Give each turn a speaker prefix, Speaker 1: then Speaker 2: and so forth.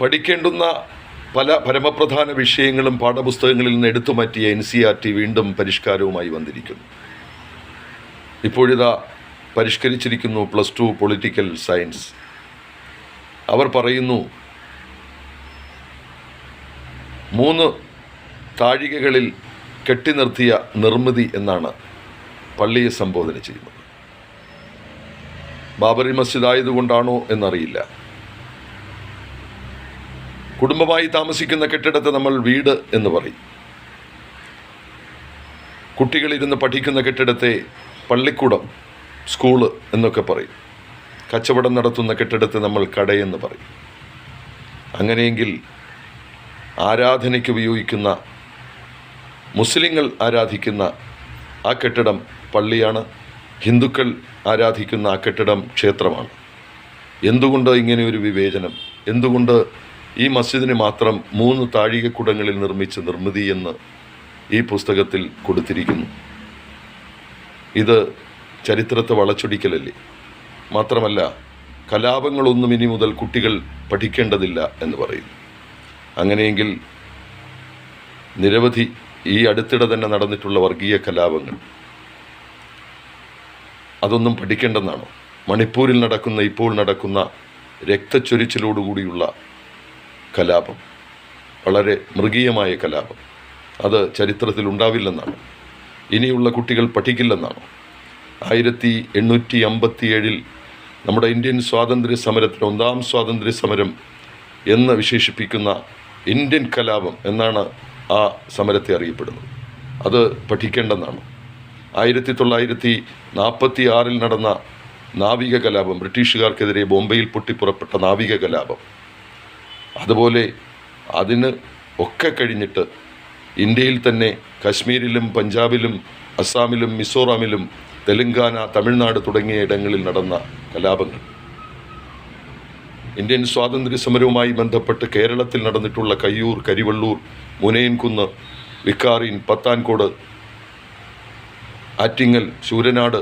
Speaker 1: പഠിക്കേണ്ടുന്ന പല പരമപ്രധാന വിഷയങ്ങളും പാഠപുസ്തകങ്ങളിൽ നിന്ന് എടുത്തു മാറ്റിയ എൻ സി ആർ ടി വീണ്ടും പരിഷ്കാരവുമായി വന്നിരിക്കുന്നു. ഇപ്പോഴിതാ പരിഷ്കരിച്ചിരിക്കുന്നു പ്ലസ് ടു പൊളിറ്റിക്കൽ സയൻസ്. അവർ പറയുന്നു മൂന്ന് താഴികകളിൽ കെട്ടി നിർത്തിയ നിർമ്മിതി എന്നാണ് പള്ളിയെ സംബോധന ചെയ്യുന്നത്. ബാബറി മസ്ജിദ് ആയതുകൊണ്ടാണോ എന്നറിയില്ല. കുടുംബമായി താമസിക്കുന്ന കെട്ടിടത്തെ നമ്മൾ വീട് എന്ന് പറയും. കുട്ടികളിരുന്ന് പഠിക്കുന്ന കെട്ടിടത്തെ പള്ളിക്കൂടം സ്കൂൾ എന്നൊക്കെ പറയും. കച്ചവടം നടത്തുന്ന കെട്ടിടത്തെ നമ്മൾ കടയെന്ന് പറയും. അങ്ങനെയെങ്കിൽ ആരാധനയ്ക്ക് ഉപയോഗിക്കുന്ന മുസ്ലിങ്ങൾ ആരാധിക്കുന്ന ആ കെട്ടിടം പള്ളിയാണ് ഹിന്ദുക്കൾ ആരാധിക്കുന്ന ആ കെട്ടിടം ക്ഷേത്രമാണ്. എന്തുകൊണ്ട് ഇങ്ങനെ ഒരു വിവേചനം? എന്തുകൊണ്ട് ഈ മസ്ജിദിന് മാത്രം മൂന്ന് താഴികക്കുടങ്ങളിൽ നിർമ്മിച്ച നിർമ്മിതി എന്ന് ഈ പുസ്തകത്തിൽ കൊടുത്തിരിക്കുന്നു. ഇത് ചരിത്രത്തെ വളച്ചൊടിക്കലല്ലേ? മാത്രമല്ല കലാപങ്ങളൊന്നും ഇനി മുതൽ കുട്ടികൾ പഠിക്കേണ്ടതില്ല എന്ന് പറയുന്നു. അങ്ങനെയെങ്കിൽ നിരവധി ഈ അടുത്തിടെ തന്നെ നടന്നിട്ടുള്ള വർഗീയ കലാപങ്ങൾ അതൊന്നും പഠിക്കേണ്ടെന്നാണോ? മണിപ്പൂരിൽ നടക്കുന്ന ഇപ്പോൾ നടക്കുന്ന രക്തച്ചൊരിച്ചിലോടുകൂടിയുള്ള കലാപം. വളരെ മൃഗീയമായ കലാപം. അത് ചരിത്രത്തിൽ ഉണ്ടാവില്ലെന്നാണ്. ഇനിയുള്ള കുട്ടികൾ പഠിക്കില്ലെന്നാണ്. ആയിരത്തി എണ്ണൂറ്റി അമ്പത്തിയേഴിൽ നമ്മുടെ ഇന്ത്യൻ സ്വാതന്ത്ര്യ സമരത്തിന് ഒന്നാം സ്വാതന്ത്ര്യ സമരം എന്ന് വിശേഷിപ്പിക്കുന്ന ഇന്ത്യൻ കലാപം എന്നാണ് ആ സമരത്തെ അറിയപ്പെടുന്നത്. അത് പഠിക്കേണ്ടെന്നാണ്. ആയിരത്തി തൊള്ളായിരത്തി നാൽപ്പത്തി ആറിൽ നടന്ന നാവിക കലാപം ബ്രിട്ടീഷുകാർക്കെതിരെ ബോംബെയിൽ പൊട്ടിപ്പുറപ്പെട്ട നാവിക കലാപം അതുപോലെ അതിന് ഒക്കെ കഴിഞ്ഞിട്ട് ഇന്ത്യയിൽ തന്നെ കശ്മീരിലും പഞ്ചാബിലും അസ്സാമിലും മിസോറാമിലും തെലങ്കാന തമിഴ്നാട് തുടങ്ങിയ ഇടങ്ങളിൽ നടന്ന കലാപങ്ങൾ. ഇന്ത്യൻ സ്വാതന്ത്ര്യ സമരവുമായി ബന്ധപ്പെട്ട് കേരളത്തിൽ നടന്നിട്ടുള്ള കയ്യൂർ കരിവള്ളൂർ മുനയൻകുന്ന് വിക്കാറിൻ പത്താൻകോട് ആറ്റിങ്ങൽ ശൂരനാട്